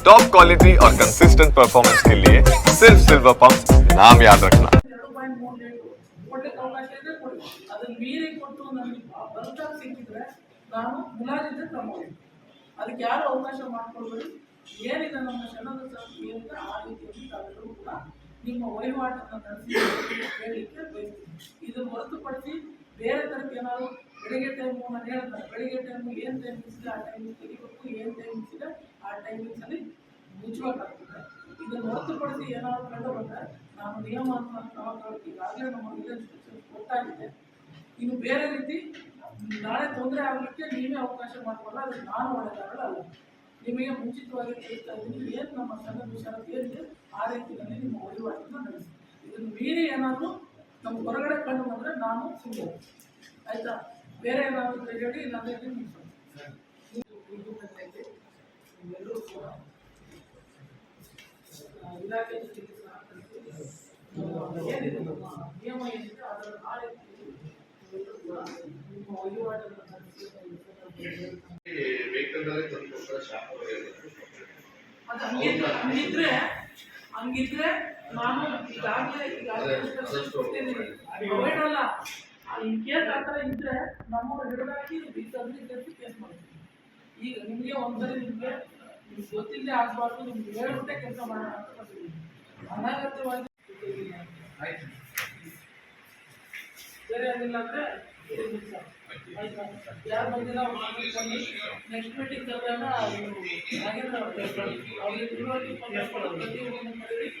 Top quality और consistent performance के लिए सिर्फ सिल्वर पंप नाम याद रखना ಎರಡು ಪಾಯಿಂಟ್ ಮೂರು ರೇಟು ಕೊಡ್ಲಿಕ್ಕೆ ಅವಕಾಶ ಇದೆ ಕೊಡಿ ಅದನ್ನ ಮೀರಿ ಕೊಟ್ಟು ನನಗೆ ಬದುಕಾಗ ಸಿಕ್ಕಿದ್ರೆ ನಾನು ಮುಲಾಜಿದ್ದೆ ಕ್ರಮ ವಹಿಸ್ತೀನಿ. ಅದಕ್ಕೆ ಯಾರು ಅವಕಾಶ ಮಾಡ್ಕೊಳ್ಬೇಡಿ ಏನಿದೆ ನಮ್ಮ ಶರಣದ ಸಂಸ್ಥೆ ಅಂತ ಆ ರೀತಿಯಲ್ಲಿ ತಾವೆಲ್ಲರೂ ಕೂಡ ನಿಮ್ಮ ವಹಿವಾಟನ್ನು ನಡೆಸಿ ಹೇಳಲಿಕ್ಕೆ ಬಯಸ್ತೀನಿ ಇದನ್ನು ಹೊರತುಪಡಿಸಿ ಬೇರೆ ಥರಕ್ಕೆ ಏನಾದ್ರು ಬೆಳಿಗ್ಗೆ ಟೈಮು ನಾನು ಹೇಳ್ತಾರೆ ಬೆಳಿಗ್ಗೆ ಟೈಮು ಏನು ಟೈಮಿಂಗ್ಸ್ ಇದೆ ಆ ಟೈಮಿಂಗ್ ತೆಗಿಬೇಕು ಏನು ಇದನ್ನು ಹೊರತುಪಡಿಸಿ ಏನಾದರೂ ಕಂಡು ಬಂದರೆ ನಾನು ನಿಯಮ ಕ್ರಮ ಈಗಾಗಲೇ ನಮ್ಮ ವಿಲೇಜ್ ಗೊತ್ತಾಗಿದೆ ಇನ್ನು ಬೇರೆ ರೀತಿ ನಾಳೆ ತೊಂದರೆ ಆಗಲಿಕ್ಕೆ ನೀವೇ ಅವಕಾಶ ಮಾಡಿಕೊಲ್ಲ ಅದಕ್ಕೆ ನಾನು ಹೊಣೆಗಾರಳಲ್ಲ ನಿಮಗೆ ಮುಂಚಿತವಾಗಿ ಕೇಳ್ತಾ ಇದ್ದೀನಿ, ಏನು ನಮ್ಮ ಸಂಘದ ವಿಚಾರ ಏನಿದೆ ಆ ರೀತಿಯಲ್ಲಿ ನಿಮ್ಮ ವಹಿವಾಟನ್ನು ನಡೆಸಿ. ಇದನ್ನು ಮೀರಿ ಏನಾದರೂ ನಮ್ಮ ಹೊರಗಡೆ ಕಂಡು ಬಂದರೆ ನಾನು ಸುಮ್ಮನೆ ಆಯಿತಾ? ಬೇರೆ ಏನಾದರೂ ಹೇಳಿ, ಇಲ್ಲಾಂದ್ರೆ ಇಲ್ಲಿ ಮುಗಿಸೋಣ ಇದು ಬಂದೈತೆ. ಇವೆಲ್ಲರೂ ಕೂಡ ಆ, ಇಲಾಖೆ ಜೊತೆಗೆ ಸಹಕರಿಸಿ, ಆ, ಹಂಗಿದ್ರೆ ಹಂಗಿದ್ರೆ ನಾನು ಈಗಾಗಲೇ ಈಗಾಗಲೇ ಅವಾಯ್ಡ್ ಇನ್ ಕೇಸ್ ಆ ಥರ ಇದ್ರೆ ನಮ್ಮವ್ರು ಹಿಡಿದಾಕಿ ತಂದಿದ್ದಕ್ಕೆ ಕೇಸ್ ಮಾಡ್ತೀವಿ ಈಗ ನಿಮಗೆ ಒಂದ್ಸರಿ ನಿಮಗೆ ನಿಮ್ಗೆ ಗೊತ್ತಿಲ್ಲದೆ ಆಗಬಾರ್ದು ನಿಮ್ಗೆ ಹೇಳ್ಬಿಟ್ಟೆ ಕೆಲಸ ಮಾಡೋಣ ಅಂತ ಅನಗತ್ಯವಾಗಿ ಆಯ್ತು. ಸರಿ ಏನಿಲ್ಲ ಅಂದ್ರೆ. ಆಯ್ತಾ? ಯಾರು ಬಂದಿಲ್ಲ ನೆಕ್ಸ್ಟ್ ಮೀಟಿಂಗ್ ಕರೆದಾಗ ನಾಗೇಂದ್ರ ಅವ್ರಿಗೆ ಕರೀರಿ.